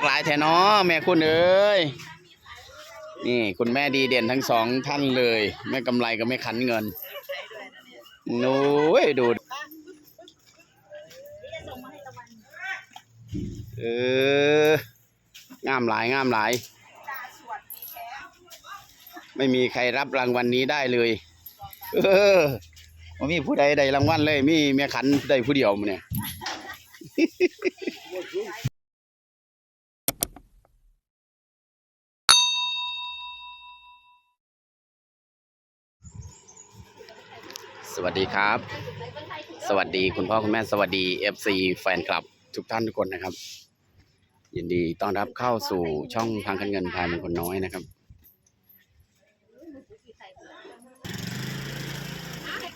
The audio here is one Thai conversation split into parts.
ากหลายแท้เนาะแม่คุณเอ้ยนี่คุณแม่ดีเด่นทั้งสองท่านเลย แม่กำไรกับแม่ขันเงินโน้ยดูเอองามหลายงามหลาย ไม่มีใครรับรางวัลนนี้ได้เลย เออว่ามีผู้ใดได้รางวัลเลย มีแม่ขันได้ผู้เดียวมื้อเนี่ย สวัสดีครับ สวัสดีคุณพ่อคุณแม่สวัสดี FC แฟนคลับทุกท่านทุกคนนะครับ ยินดีต้อนรับเข้าสู่ช่องทางการเงินพายมงคนน้อยนะครับ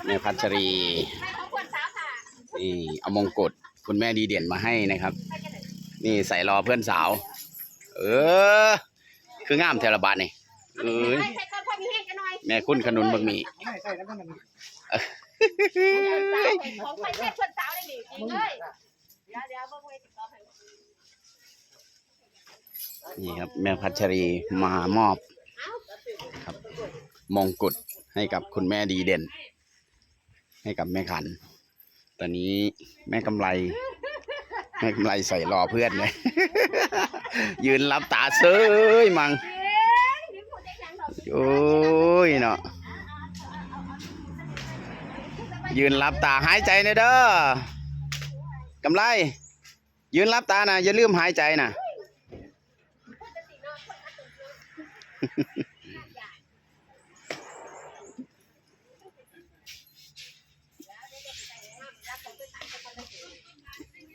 แม่พัชรีนี่เอามงกุฎคุณแม่ดีเด่นมาให้นะครับ นี่ใส่รอเพื่อนสาว เออ คืองามเทระบาดนี่เอ้ย แม่คุณขนุนบักหมี่ของไปแค่ชวนสาวได้ดีจริงเลยเดี๋ยวเดี๋ยวเบิ่งไว้ติดต่อให้นี่ครับ แม่พัชรีมามอบครับมงกุฎให้กับคุณแม่ดีเด่น ให้กับแม่ขัน ตอนนี้แม่กำไร แม่กำไรใส่รอเพื่อนเลยยืนรับตาเซ้ยมัง โอ้ยเนาะยืนรับตาหายใจหนเด้อกำไร ยืนรับตานะอย่าลืมหายใจนะ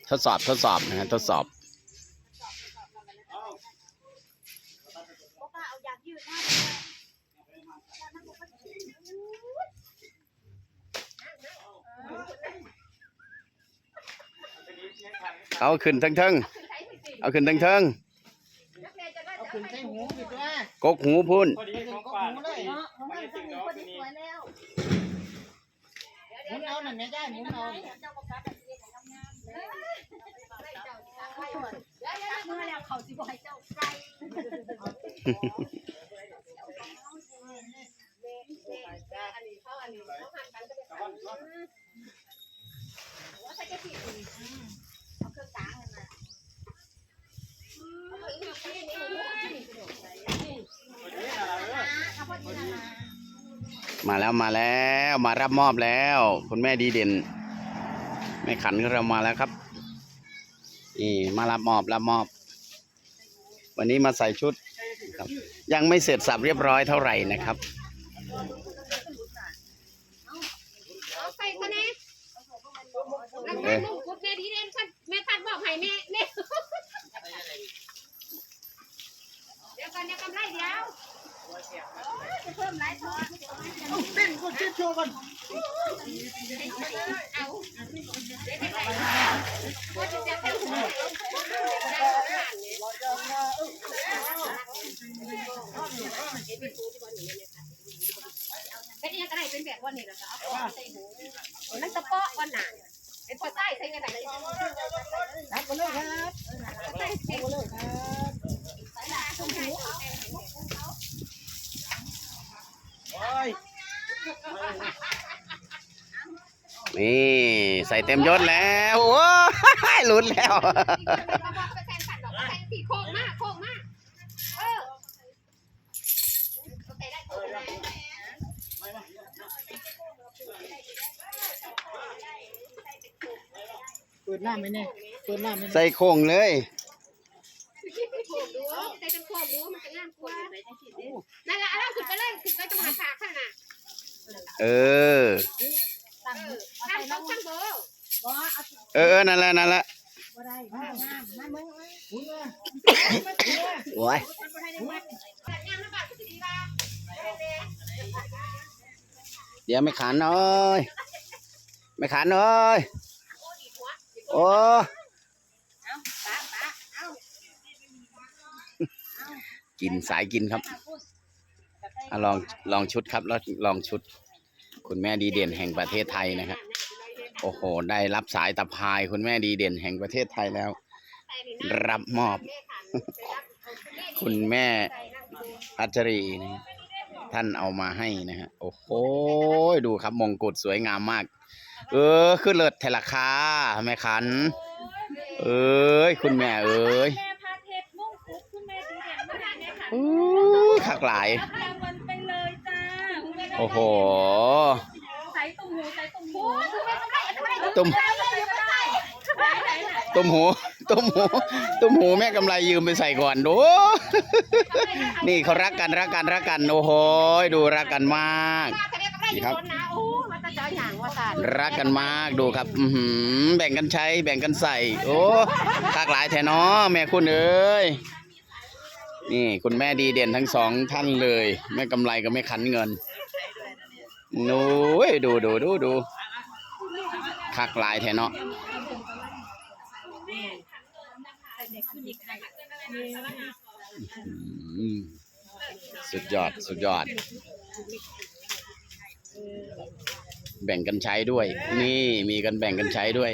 ทดสอบทดสอบนะฮะทดสอบ เอาอยากยืดหน้า เอาขึ้นทั้งเทิงเอาขึ้นทั้งเทิงนักเรียนจะได้เอาขึ้นใส่หูดีกว่ากกหูพุ่นพอดีของฝากเลยเนาะของ มาแล้วมาแล้วมารับมอบแล้ว คุณแม่ดีเด่นแม่ขันของเรามาแล้วครับนี่มารับมอบรับมอบ วันนี้มาใส่ชุดครับ ยังไม่เสร็จสับเรียบร้อยเท่าไหร่นะครับเอาใส่ซะแน่แล้วแม่นุ่งกุดแม่ดีเด่นคันแม่คัดบอกให้แม่แม่เดี๋ยวกันเดี๋ยวกำไรเดียวจะ เพิ่มหลายทอดเต้นก็คิดโชว์กันเอาเดี๋ยวจะใส่ว่าจะจะเป็นหูได้ขนาดนี้เป็นยังไงเป็นแบบวันนี้เหรอคะเอาใส่หูนั่นตะเปาะวันหนาเป็นพอใต้ใส่ยังไงรับมาเลยครับใส่เสียง มาเลยครับโอ้ย นี่ใส่เต็มยศแล้ว โอ้ยลุ้นแล้วสีโค้งมากโค้งมากเออใส่ได้โค้งเลยเปิดหน้าไหมเนี่ยเปิดหน้าไหมใส่โค้งเลยโค้งดูใส่เป็นโค้งดูมันจะงามกว่านั่นแหละเอาขึ้นไปเลยขึ้นไปตรงหาขาข้างน่ะเออตั้งตั้งตั้งโบเออเออนั่นแหละนั่นแหละโอ้ยงามนะบ้านดีบ้าเดี๋ยวไม่ขันเอ้ยไม่ขันเอ้ยโอ้กินสายกินครับอะลองลองชุดครับแล้วลองชุด คุณแม่ดีเด่นแห่งประเทศไทยนะครับ โอ้โห ได้รับสายตะพายคุณแม่ดีเด่นแห่งประเทศไทยแล้ว รับมอบแม่ขันคุณแม่อัจฉรีนะฮะท่านเอามาให้นะฮะ โอ้โห ดูครับมงกุฎสวยงามมาก เออ ขึ้นเลิศเทละคาแม่ขัน เอ้ย คุณแม่เอ้ยแม่พาเทพมุ่งคุกคุณแม่ดีเด่นมากเลยค่ะอู้คักหลายรับรางวัลไปเลยจ้าคุณแม่ได้ โอ้โห ใส่ตุ่มหูใส่ตุ่มหูตุ้มตุ้มหูตุ้มหูตุ้มหูแม่กำไรยืมไปใส่ก่อนดู นี่เขารักกันรักกันรักกันโอ้โหดูรักกันมากนี่ครับนะโอ้มาตะจอยหางว่าตารักกันมากดูครับอือหือแบ่งกันใช้แบ่งกันใส่โอ้คักหลายแท้เนาะแม่คุณเอ้ยนี่คุณแม่ดีเด่นทั้งสองท่านเลยแม่กำไรก็ไม่ขันเงิน หนูยดูดูดูดูคักหลายแท้เนาะอืมสุดยอดสุดยอด แบ่งกันใช้ด้วย นี่มีกันแบ่งกันใช้ด้วย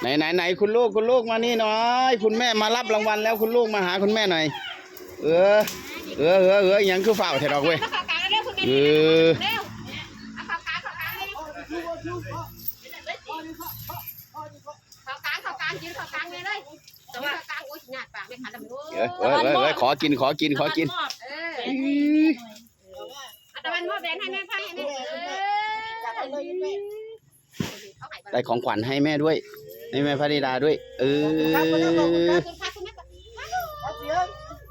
ไหนไหนไหนคุณลูกคุณลูกมานี่หน่อย คุณแม่มารับรางวัลแล้วคุณลูกมาหาคุณแม่หน่อย เออ เออเออเอออยังคือฝ่าวเถอะดอกเว้ยเข้ากลางเร็วคุณแม่เออเร็วเอาเข้ากลางเข้ากลางเลยเข้ากลางเข้ากลางยืนเข้ากลางเลยเลยแต่ว่าเข้ากลางโอ้ยหยาดปากไม่ขันแล้วมึงเออเออเออเออขอกินขอกินขอกินเออเอาตะวันมอบแหวนให้แม่ไพ่ให้แม่เออจัดไปเลยแม่เอาไข่ได้ของขวัญให้แม่ด้วย ให้แม่พระธิดาด้วย เออคุณพาคุณแม่เอาเสียง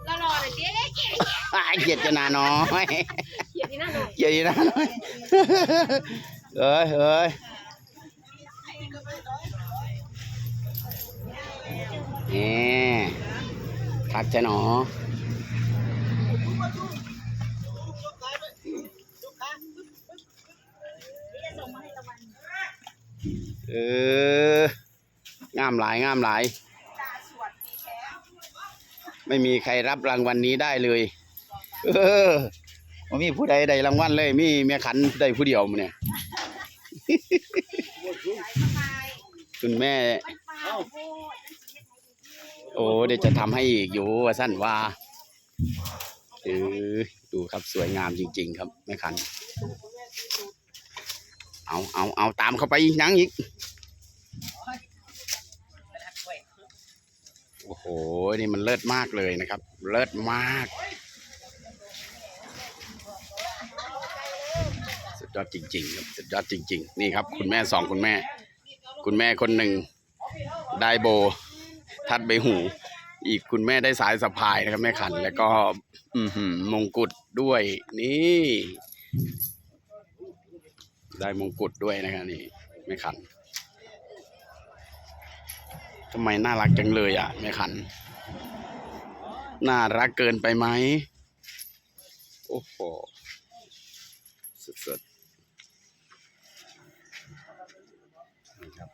รอรอเลยเจ๊ เจ๊อ่าเกียดจะนาน้อยเขียนที่นั่นหน่อยเกียดจะนาน้อยเอ้ยเอ้ยนี่ทักจะหนอเอองามหลายงามหลาย ไม่มีใครรับรางวัลนนี้ได้เลย เออบ่มีผู้ใดได้รางวัลเลย มีแม่ขันได้ผู้เดียวมื้อเนี่ย คุณแม่ โอ้เดี๋ยวจะทำให้อีกอยู่ว่าสั้นว่าเออดูครับสวยงามจริง ๆ ครับแม่ขัน เอาเอาเอาตามเข้าไปอีกนังอีก โอ้โห นี่มันเลิศมากเลยนะครับ เลิศมาก สุดยอดจริงๆครับสุดยอดจริง ๆ นี่ครับ คุณแม่สองคุณแม่ คุณแม่คนหนึ่งได้โบ ทัดใบหู อีกคุณแม่ได้สายสะพายนะครับแม่ขัน แล้วก็อืมงกุฎด้วย นี่ ได้มงกุฎด้วยนะครับนี่แม่ขัน ทำไมน่ารักจังเลยอะแม่ขัน น่ารักเกินไปไหมโอ้โหสุดๆนี่ครับ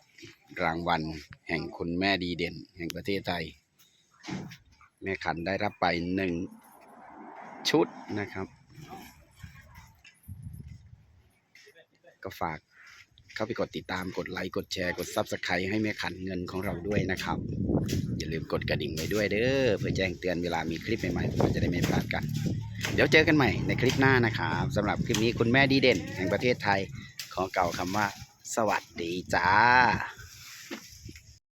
รางวัลแห่งคุณแม่ดีเด่น แห่งประเทศไทย แม่ขันได้รับไปหนึ่งชุดนะครับ ก็ฝาก เข้าไปกดติดตามกดไลค์กดแชร์กดซับสไครต์ให้แม่ขันเงินของเราด้วยนะครับ อย่าลืมกดกระดิ่งไว้ด้วยเด้อเพื่อแจ้งเตือนเวลามีคลิปใหม่ๆเราจะได้ไม่พลาดกัน เดี๋ยวเจอกันใหม่ในคลิปหน้านะครับสำหรับคลิปนี้คุณแม่ดีเด่น แห่งประเทศไทยขอเกล่าวคำว่า สวัสดีจ้า